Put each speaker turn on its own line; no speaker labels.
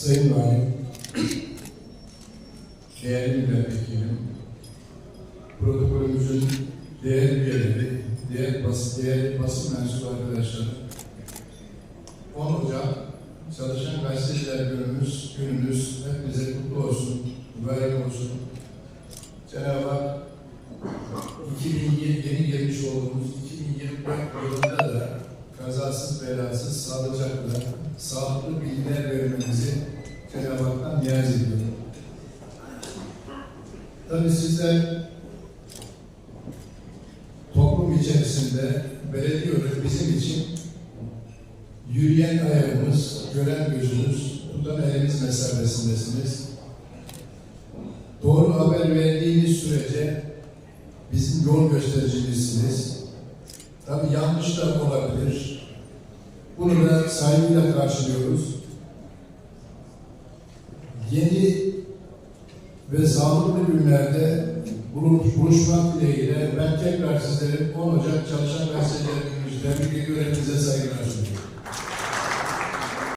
Sayın Valim, değerli milletvekilim, protokolümüzün değerli üyeleri, değerli basın, değerli basın mensubu arkadaşlarım, 10 Ocak Çalışan Gazeteciler Günümüz, günümüz hepinize kutlu olsun, mübarek olsun. Cenab-ı Hak 2020 yeni gelmiş olduğumuz 2024 yılında da kazasız belasız, sağlıcakla, sağlıklı bilgiler Hak'tan niyaz ediyorum. Tabii sizler toplum içerisinde belediye bizim için yürüyen ayağımız, gören gözümüz, tutan elimiz mesafesindesiniz. Doğru haber verdiğiniz sürece bizim yol göstericimizsiniz. Tabii yanlış da olabilir. Bunu da saygıyla karşılıyoruz. Yeni ve sağlıklı günlerde buluş, buluşmak dileğiyle ben tekrar sizleri 10 Ocak Çalışan Gazeteciler Günü'nüzde bir görevinize saygılar.